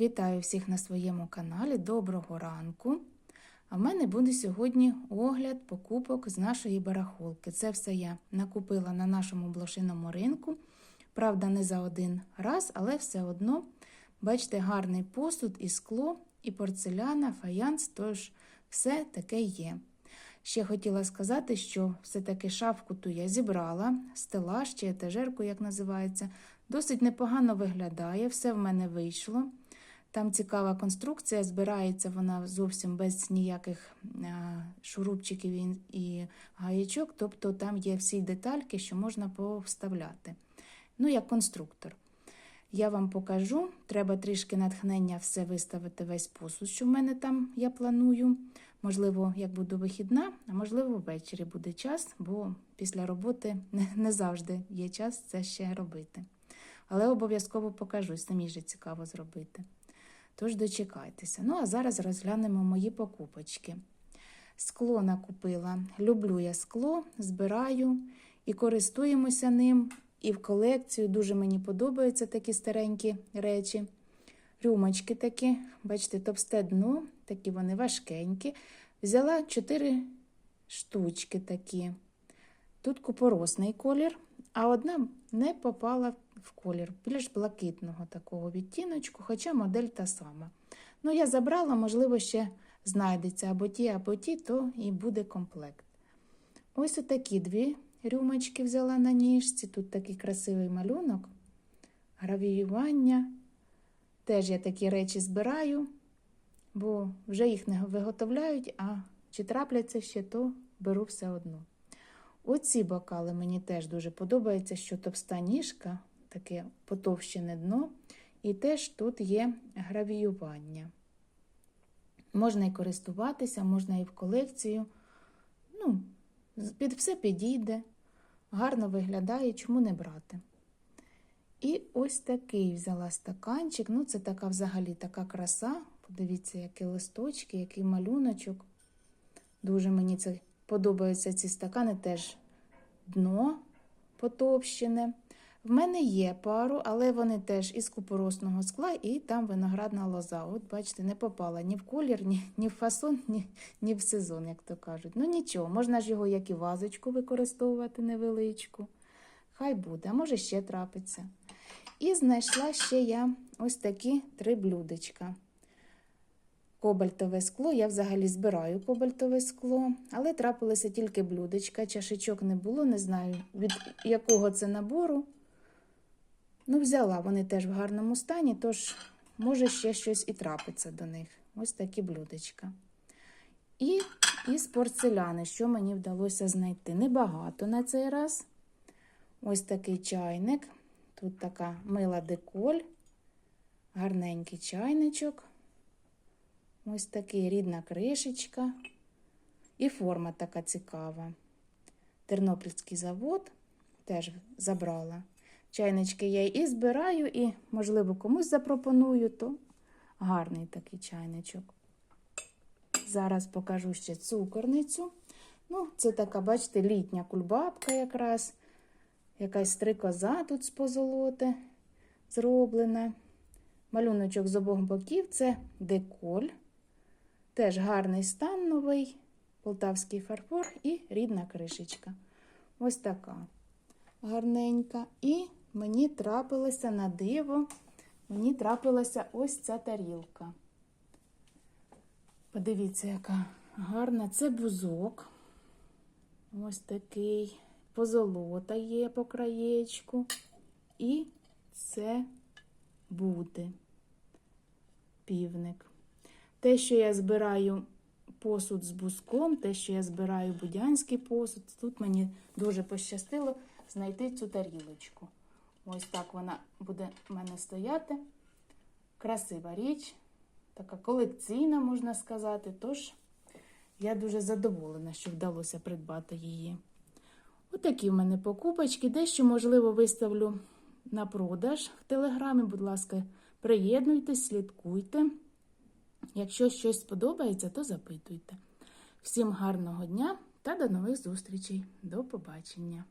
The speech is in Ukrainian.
Вітаю всіх на своєму каналі. Доброго ранку. А в мене буде сьогодні огляд покупок з нашої барахолки. Це все я накупила на нашому блошиному ринку. Правда, не за один раз, але все одно, бачите, гарний посуд і скло, і порцеляна, фаянс, тож все таке є. Ще хотіла сказати, що все-таки шафку ту я зібрала, стелаж чи етажерку, як називається, досить непогано виглядає, все в мене вийшло. Там цікава конструкція, збирається вона зовсім без ніяких е, шурупчиків і- гаячок, тобто там є всі детальки, що можна повставляти. Ну, як конструктор. Я вам покажу. Треба трішки натхнення все виставити весь посуд, що в мене там я планую. Можливо, як буду вихідна, а можливо, ввечері буде час, бо після роботи не завжди є час це ще робити. Але обов'язково покажу, самі же цікаво зробити. Тож дочекайтеся. Ну, а зараз розглянемо мої покупочки. Скло накупила. Люблю я скло, збираю і користуємося ним. І в колекцію дуже мені подобаються такі старенькі речі. Рюмочки такі, бачите, товсте дно, такі вони важкенькі. Взяла 4 штучки такі. Тут купоросний колір, а одна не попала в колір, більш блакитного такого відтіночку, хоча модель та сама. Ну, я забрала, можливо, ще знайдеться або ті, або ті, то і буде комплект. Ось отакі дві рюмочки взяла на ніжці. Тут такий красивий малюнок, гравіювання. Теж я такі речі збираю, бо вже їх не виготовляють, а чи трапляться ще, то беру все одно. Оці бокали мені теж дуже подобається, що товста ніжка, таке потовщене дно, і теж тут є гравіювання. Можна і користуватися, можна і в колекцію. Ну, під все підійде, гарно виглядає, чому не брати. І ось такий взяла стаканчик. Ну, це така взагалі така краса. Подивіться, які листочки, який малюночок. Дуже мені це подобаються ці стакани, теж дно потовщене. В мене є пару, але вони теж із купоросного скла, і там виноградна лоза. От, бачите, не попала ні в колір, ні, ні в фасон, ні, ні в сезон, як то кажуть. Ну нічого, можна ж його як і вазочку використовувати невеличку. Хай буде, а може ще трапиться. І знайшла ще я ось такі три блюдечка. Кобальтове скло. Я взагалі збираю кобальтове скло, але трапилося тільки блюдечка, чашечок не було, не знаю від якого це набору. Ну, взяла, вони теж в гарному стані, тож може ще щось і трапиться до них. Ось такі блюдечка. І із порцеляни, що мені вдалося знайти. Небагато на цей раз. Ось такий чайник. Тут така мила деколь, гарненький чайничок. Ось такий рідна кришечка. І форма така цікава. Тернопільський завод теж забрала. Чайнички я і збираю, і, можливо, комусь запропоную, то гарний такий чайничок. Зараз покажу ще цукорницю. Ну, це така, бачите, літня кульбабка якраз. Якась стрикоза тут з позолоти зроблена. Малюночок з обох боків це деколь. Теж гарний стан новий, полтавський фарфор і рідна кришечка. Ось така гарненька. І мені трапилося на диво, мені трапилася ось ця тарілка. Подивіться, яка гарна. Це бузок. Ось такий. Позолота є по краєчку. І це буде півник. Те, що я збираю посуд з бузком, те, що я збираю будянський посуд, тут мені дуже пощастило знайти цю тарілочку. Ось так вона буде в мене стояти. Красива річ, така колекційна, можна сказати. Тож я дуже задоволена, що вдалося придбати її. Отакі в мене покупочки. Дещо, можливо, виставлю на продаж в телеграмі. Будь ласка, приєднуйтесь, слідкуйте. Якщо щось сподобається, то запитуйте. Всім гарного дня та до нових зустрічей. До побачення!